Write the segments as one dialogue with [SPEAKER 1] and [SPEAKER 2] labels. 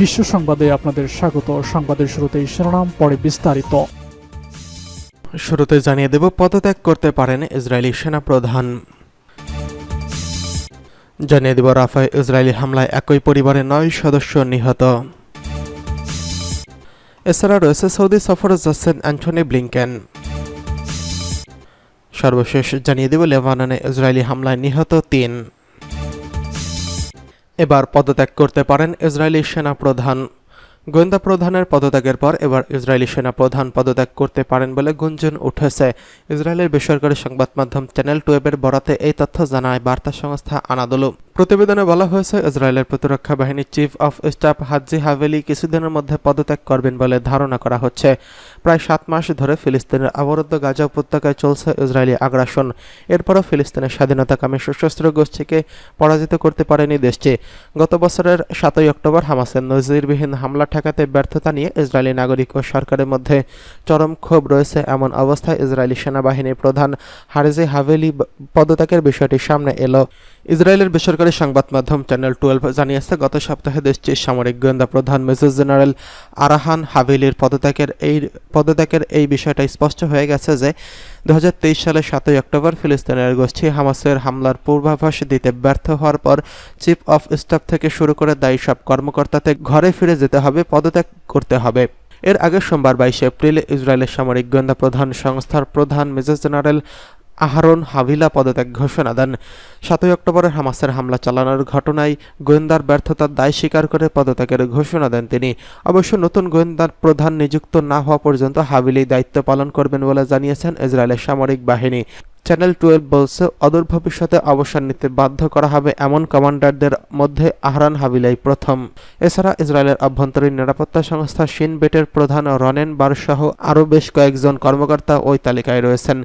[SPEAKER 1] বিশ্ব সংবাদে আপনাদের স্বাগত। সংবাদের শুরুতেই শিরোনাম, পরে বিস্তারিত।
[SPEAKER 2] শুরুতে জানিয়ে দেব, পদত্যাগ করতে পারেন ইসরায়েলি সেনাপ্রধান। জানিয়ে দেব, রাফায় ইসরায়েলি হামলায় একই পরিবারের নয় সদস্য নিহত। এছাড়া রয়েছে সৌদি সফরে যাচ্ছেন অ্যান্টনি ব্লিংকেন। সর্বশেষ জানিয়ে দেব, লেবাননে ইসরায়েলি হামলায় নিহত তিন। এবার পদত্যাগ করতে পারেন ইসরায়েলি সেনা প্রধান গোয়েন্দা প্রধানের পদত্যাগের পর এবার ইসরায়েলি সেনা প্রধান পদত্যাগ করতে পারেন বলে গুঞ্জন উঠেছে। ইসরায়েলের বেসরকারি সংবাদ মাধ্যম চ্যানেল টুয়েবের বরাতে এই তথ্য জানায় বার্তা সংস্থা আনাদোলু। প্রতিবেদনে বলা হয়েছে, ইসরায়েলের প্রতিরক্ষা বাহিনীর chief of staff Herzi Halevi কিছুদিনের মধ্যে পদত্যাগ করবেন বলে ধারণা করা হচ্ছে। প্রায় সাত মাস ধরে ফিলিস্তিনের অবরুদ্ধ গাজা উপত্যকায় চলছে ইসরায়েলি আগ্রাসন। এরপরও ফিলিস্তিনের স্বাধীনতাকামী সশস্ত্র গোষ্ঠীকে পরাজিত করতে পারেনি দেশটি। গত বছরের সাতই অক্টোবর হামাসের নজিরবিহীন হামলা ঠেকাতে ব্যর্থতা নিয়ে ইসরায়েলি নাগরিক ও সরকারের মধ্যে চরম ক্ষোভ রয়েছে এমন অবস্থায় ইসরায়েলি সেনাবাহিনীর প্রধান হারেজে হাভেলি পদত্যাগের বিষয়টি সামনে এলো। ইসরায়েলের বেসরকারি সংবাদ মাধ্যম চ্যানেল টুয়েলভ জানিয়েছে, গত সপ্তাহে দেশটির সামরিক গোয়েন্দা প্রধান মেজর জেনারেল আরাহান হাভেলির পদত্যাগের এই পদত্যাগের এই বিষয়টা স্পষ্ট হয়ে গেছে যে, দুহাজার তেইশ সালের সাতই অক্টোবর ফিলিস্তিনের গোষ্ঠী হামাসের হামলার পূর্বাভাস দিতে ব্যর্থ হওয়ার পর চিফ অফ স্টাফ থেকে শুরু করে দায়ী সব কর্মকর্তাতে ঘরে ফিরে যেতে হবে, পদত্যাগ করতে হবে। এর আগে সোমবার বাইশে এপ্রিল ইসরায়েলের সামরিক গোয়েন্দা প্রধান সংস্থার প্রধান মেজর জেনারেল আহারন হাভিলা পদত্যাগ ঘোষণা দেন। সাতই অক্টোবরে হামাসের হামলা চালানোর ঘটনায় গোয়েন্দার ব্যর্থতার দায় স্বীকার করে পদত্যাগের ঘোষণা দেন তিনি। অবশ্য নতুন গোয়েন্দার প্রধান নিযুক্ত না হওয়া পর্যন্ত হাভিলি দায়িত্ব পালন করবেন বলে জানিয়েছেন ইসরায়েলের সামরিক বাহিনী। চ্যানেল টুয়েলভ বলছে, অদূর ভবিষ্যতে অবসর নিতে বাধ্য করা হবে এমন কমান্ডারদের মধ্যে আহরান হাবিলাই প্রথম। এছাড়া ইসরায়েলের অভ্যন্তরীণ নিরাপত্তা সংস্থা শিন বেটের প্রধান রনেন বারসহ আরও বেশ কয়েকজন কর্মকর্তা ওই তালিকায় রয়েছেন।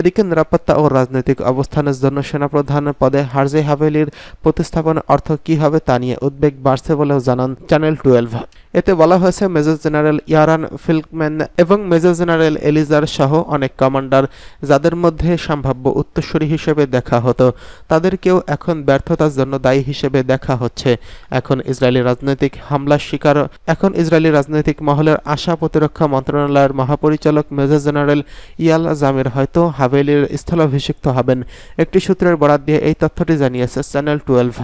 [SPEAKER 2] এদিকে নিরাপত্তা ও রাজনৈতিক অবস্থানের জন্য সেনাপ্রধান পদে হারজে হাভেলির প্রতিস্থাপনের অর্থ কী হবে তা নিয়ে উদ্বেগ বাড়ছে বলেও জানান চ্যানেল টুয়েলভ এতে বলা হয়েছে, মেজর জেনারেল ইয়ারান ফিল্কম্যান এবং মেজর জেনারেল এলিজার সহ অনেক কমান্ডার, যাদের মধ্যে সম্ভাব্য উত্তরসূরি হিসেবে দেখা হতো। তাদেরকেও এখন ব্যর্থতার জন্য দায়ী হিসেবে দেখা হচ্ছে। এখন ইসরায়েলি রাজনৈতিক হামলার শিকার, এখন ইসরায়েলি রাজনৈতিক মহলের আশা প্রতিরক্ষা মন্ত্রণালয়ের মহাপরিচালক মেজর জেনারেল ইয়াল জামির হয়তো হাভেলির স্থলাভিষিক্ত হবেন। একটি সূত্রের বরাত দিয়ে এই তথ্যটি জানিয়েছে চ্যানেল টুয়েলভ।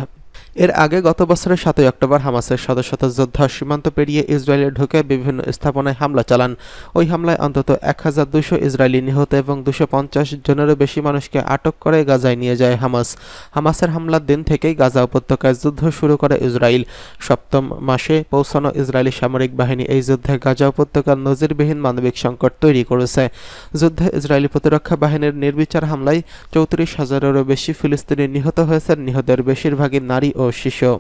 [SPEAKER 2] এর আগে গত বছরের সাতই অক্টোবর হামাসের শত শত যোদ্ধা সীমান্ত পেরিয়ে ইসরায়েলে ঢুকে বিভিন্ন স্থাপনায় হামলা চালান। ওই হামলায় অন্তত এক হাজার দুশো ইসরায়েলি নিহত এবং দুশো পঞ্চাশ জনেরও বেশি মানুষকে আটক করে গাজায় নিয়ে যায় হামাস। হামাসের হামলার দিন থেকেই গাজা উপত্যকায় যুদ্ধ শুরু করে ইসরায়েল। সপ্তম মাসে পৌঁছানো ইসরায়েলি সামরিক বাহিনী এই যুদ্ধে গাজা উপত্যকার নজিরবিহীন মানবিক সংকট তৈরি করেছে। যুদ্ধে ইসরায়েলি প্রতিরক্ষা বাহিনীর নির্বিচার হামলায় চৌত্রিশ হাজারেরও বেশি ফিলিস্তিনি নিহত হয়েছেন। নিহতের বেশিরভাগই নারী শিশু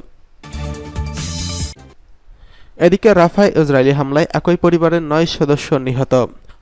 [SPEAKER 2] এদিকে রাফায় ইসরায়েলি হামলায় একই পরিবারের নয় সদস্য নিহত।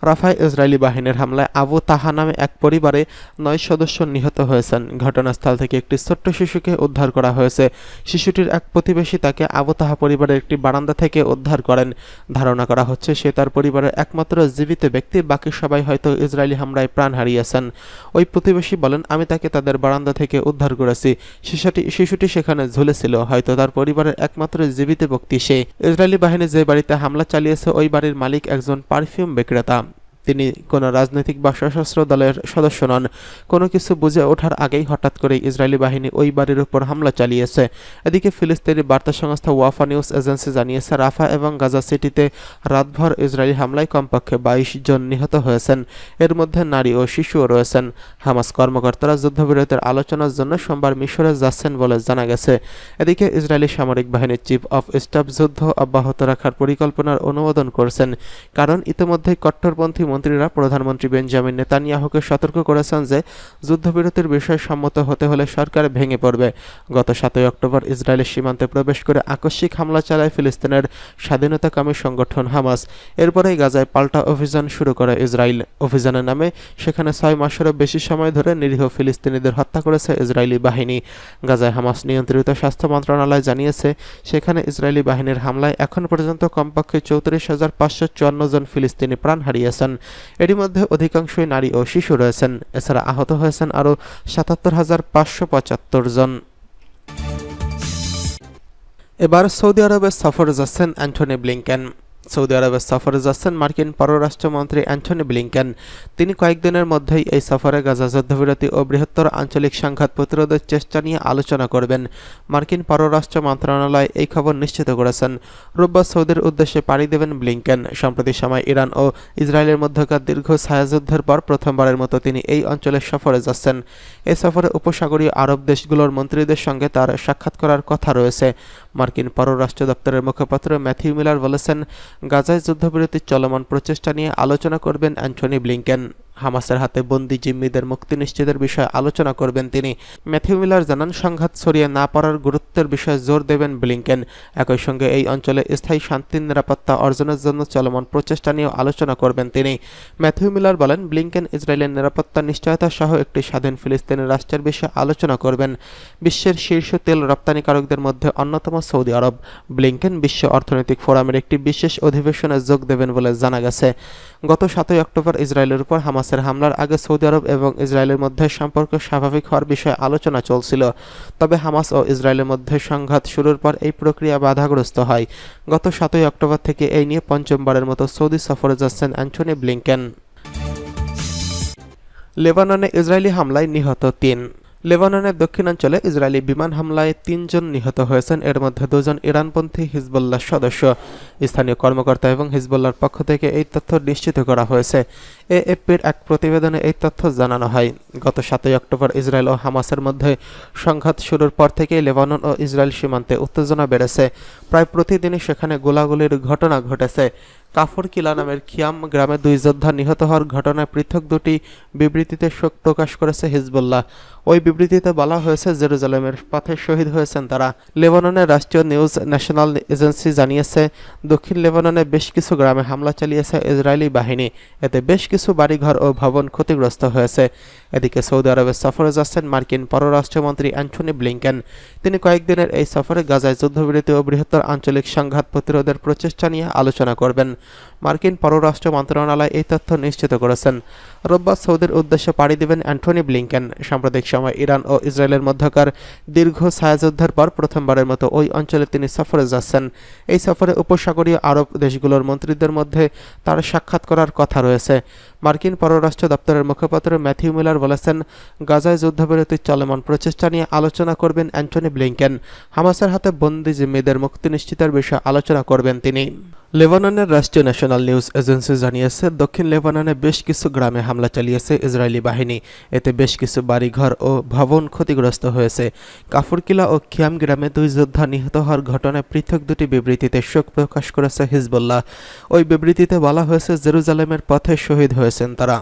[SPEAKER 2] রাফায় ইসরায়েলি বাহিনীর হামলায় আবু তাহা নামে এক পরিবারে নয় সদস্য নিহত হয়েছেন। ঘটনাস্থল থেকে একটি ছোট্ট শিশুকে উদ্ধার করা হয়েছে। শিশুটির এক প্রতিবেশী তাকে আবু তাহা পরিবারের একটি বারান্দা থেকে উদ্ধার করেন। ধারণা করা হচ্ছে সে তার পরিবারের একমাত্র জীবিত ব্যক্তি, বাকি সবাই হয়তো ইসরায়েলি হামলায় প্রাণ হারিয়েছেন। ওই প্রতিবেশী বলেন, আমি তাকে তাদের বারান্দা থেকে উদ্ধার করেছি। শিশুটি শিশুটি সেখানে ঝুলেছিল। হয়তো তার পরিবারের একমাত্র জীবিত ব্যক্তি সে। ইসরায়েলি বাহিনী যে বাড়িতে হামলা চালিয়েছে, ওই বাড়ির মালিক একজন পারফিউম বিক্রেতা। তিনি কোনো রাজনৈতিক বা সশস্ত্র দলের সদস্য নন। কোনো কিছু বুঝে ওঠার আগেই হঠাৎ করে ইসরায়েলি বাহিনী ওই বাড়ির উপর হামলা চালিয়েছে। এদিকে ফিলিস্তিনি বার্তা সংস্থা ওয়াফা নিউজ এজেন্সি জানিয়েছে, রাফা এবং গাজা সিটিতে রাতভর ইসরায়েলি হামলায় কমপক্ষে বাইশ জন নিহত হয়েছেন। এর মধ্যে নারী ও শিশুও রয়েছেন। হামাস কর্মকর্তারা যুদ্ধবিরতির আলোচনার জন্য সোমবার মিশরে যাচ্ছেন বলে জানা গেছে। এদিকে ইসরায়েলি সামরিক বাহিনীর চিফ অফ স্টাফ যুদ্ধ অব্যাহত রাখার পরিকল্পনার অনুমোদন করছেন, কারণ ইতিমধ্যেই কট্টরপন্থী মন্ত্রীরা প্রধানমন্ত্রী বেঞ্জামিন নেতানিয়াহুকে সতর্ক করেছেন যে যুদ্ধবিরতির বিষয়ে সম্মত হতে হলে সরকার ভেঙে পড়বে। গত সাতই অক্টোবর ইসরায়েলের সীমান্তে প্রবেশ করে আকস্মিক হামলা চালায় ফিলিস্তিনের স্বাধীনতাকামী সংগঠন হামাস। এরপরেই গাজায় পাল্টা অভিযান শুরু করে ইসরায়েল। অভিযানের নামে সেখানে ছয় মাসেরও বেশি সময় ধরে নিরীহ ফিলিস্তিনিদের হত্যা করেছে ইসরায়েলি বাহিনী। গাজায় হামাস নিয়ন্ত্রিত স্বাস্থ্য মন্ত্রণালয় জানিয়েছে, সেখানে ইসরায়েলি বাহিনীর হামলায় এখন পর্যন্ত কমপক্ষে চৌত্রিশ হাজার পাঁচশো চুয়ান্ন জন ফিলিস্তিনি প্রাণ হারিয়েছেন। এরই মধ্যে অধিকাংশই নারী ও শিশু রয়েছেন। এছাড়া আহত হয়েছেন আরও সাতাত্তর হাজার পাঁচশো পঁচাত্তর জন। এবার সৌদি আরবে সফরে যাচ্ছেন অ্যান্টনি ব্লিংকেন। সৌদি আরবে সফরে যাচ্ছেন মার্কিন পররাষ্ট্রমন্ত্রী অ্যান্টনি ব্লিংকেন। তিনি কয়েকদিনের মধ্যেই এই সফরে গাজা যুদ্ধবিরতি ও বৃহত্তর আঞ্চলিক সংঘাত প্রতিরোধের চেষ্টা নিয়ে আলোচনা করবেন। মার্কিন পররাষ্ট্র মন্ত্রণালয় এই খবর নিশ্চিত করেছেন। রোববার সৌদির উদ্দেশ্যে পাড়ি দেবেন ব্লিংকেন। সম্প্রতি সময় ইরান ও ইসরায়েলের মধ্যকার দীর্ঘ ছায়াযুদ্ধের পর প্রথমবারের মতো তিনি এই অঞ্চলের সফরে যাচ্ছেন। এই সফরে উপসাগরীয় আরব দেশগুলোর মন্ত্রীদের সঙ্গে তার সাক্ষাৎ করার কথা রয়েছে। মার্কিন পররাষ্ট্র দপ্তরের মুখপাত্র ম্যাথিউ মিলার বলেছেন গাজায় যুদ্ধবিরতির চলমান প্রচেষ্টা নিয়ে আলোচনা করবেন অ্যান্টনি ব্লিংকেন। হামাসের হাতে বন্দি জিম্মিদের মুক্তি নিশ্চিতের বিষয়ে আলোচনা করবেন তিনি। ম্যাথিউ মিলার জানান, সংঘাত ছড়িয়ে না পড়ার গুরুত্বের বিষয়ে জোর দেবেন ব্লিংকেন। একই সঙ্গে এই অঞ্চলে স্থায়ী শান্তির নিরাপত্তা অর্জনের জন্য চলমান প্রচেষ্টা নিয়েও আলোচনা করবেন তিনি। ম্যাথিউ মিলার বলেন, ব্লিংকেন ইসরায়েলের নিরাপত্তা নিশ্চয়তা সহ একটি স্বাধীন ফিলিস্তিনি রাষ্ট্রের বিষয়ে আলোচনা করবেন। বিশ্বের শীর্ষ তেল রপ্তানিকারকদের মধ্যে অন্যতম সৌদি আরব। ব্লিংকেন বিশ্ব অর্থনৈতিক ফোরামের একটি বিশেষ অধিবেশনে যোগ দেবেন বলে জানা গেছে। গত সাতই অক্টোবর ইসরায়েলের উপর হামাসের হামলার আগে সৌদি আরব এবং ইসরায়েলের মধ্যে সম্পর্ক স্বাভাবিক হওয়ার বিষয়ে আলোচনা চলছিল। তবে হামাস ও ইসরায়েলের মধ্যে সংঘাত শুরুর পর এই প্রক্রিয়া বাধাগ্রস্ত হয়। গত সাতই অক্টোবর থেকে এই নিয়ে পঞ্চমবারের মতো সৌদি সফরে যাচ্ছেন অ্যান্টনি ব্লিংকেন। লেবাননে ইসরায়েলি হামলায় নিহত তিন। লেবাননের দক্ষিণাঞ্চলে ইসরায়েলি বিমান হামলায় তিনজন নিহত হয়েছেন। এর মধ্যে দুজন ইরানপন্থী হিজবুল্লাহ সদস্য। স্থানীয় কর্মকর্তা এবং হিজবুল্লাহর পক্ষ থেকে এই তথ্য নিশ্চিত করা হয়েছে। এএফপির এক প্রতিবেদনে এই তথ্য জানানো হয়। গত সাতই অক্টোবর ইসরায়েল ও হামাসের মধ্যে সংঘাত শুরুর পর থেকেই লেবানন ও ইসরায়েল সীমান্তে উত্তেজনা বেড়েছে। প্রায় প্রতিদিনই সেখানে গোলাগুলির ঘটনা ঘটেছে। কাফর কিলা নামের খিয়াম গ্রামে দুই যোদ্ধা নিহত হওয়ার ঘটনায় পৃথক দুটি বিবৃতিতে শোক প্রকাশ করেছে হিজবুল্লাহ। ওই বিবৃতিতে বলা হয়েছে, জেরুজালেমের পথে শহীদ হয়েছেন তারা। লেবাননের রাষ্ট্রীয় নিউজ ন্যাশনাল এজেন্সি জানিয়েছে, দক্ষিণ লেবাননে বেশ কিছু গ্রামে হামলা চালিয়েছে ইসরায়েলি বাহিনী। এতে বেশ কিছু বাড়িঘর ও ভবন ক্ষতিগ্রস্ত হয়েছে। এদিকে সৌদি আরবে সফরে যাচ্ছেন মার্কিন পররাষ্ট্রমন্ত্রী অ্যান্টনি ব্লিংকেন। তিনি কয়েকদিনের এই সফরে গাজায় যুদ্ধবিরতি ও বৃহত্তর আঞ্চলিক সংঘাত প্রতিরোধের প্রচেষ্টা নিয়ে আলোচনা করবেন। মার্কিন পররাষ্ট্র মন্ত্রণালয় এই তথ্য নিশ্চিত করেছেন। রোববার সৌদির উদ্দেশ্যে পাড়ি দেবেন অ্যান্টনি ব্লিংকেন। সাম্প্রতিক সময় ইরান ও ইসরায়েলের মধ্যকার দীর্ঘ ছায়াযুদ্ধের পর প্রথমবারের মতো ওই অঞ্চলে তিনি সফরে যাচ্ছেন। এই সফরে উপসাগরীয় আরব দেশগুলোর মন্ত্রীদের মধ্যে তার সাক্ষাৎ করার কথা রয়েছে। মার্কিন পররাষ্ট্র দপ্তরের মুখপাত্র ম্যাথিউ মিলার বলেছেন, গাজায় যুদ্ধবিরতির চলমান প্রচেষ্টা নিয়ে আলোচনা করবেন অ্যান্টনি ব্লিংকেন। হামাসের হাতে বন্দি জিম্মিদের মুক্তি নিশ্চিতের বিষয়ে আলোচনা করবেন তিনি। লেবাননের রাষ্ট্রীয় ন্যাশনাল নিউজ এজেন্সি জানিয়েছে, দক্ষিণ লেবাননে বেশ কিছু গ্রামে হামলা চালিয়েছে ইসরায়েলি বাহিনী। এতে বেশ কিছু বাড়িঘর ও ভবন ক্ষতিগ্রস্ত হয়েছে। কাফুরকিলা ও খিয়াম গ্রামে দুই যোদ্ধা নিহত হওয়ার ঘটনায় পৃথক দুটি বিবৃতিতে শোক প্রকাশ করেছে হিজবুল্লাহ। ওই বিবৃতিতে বলা হয়েছে, জেরুজালেমের পথে শহীদ হয়েছেন তারা।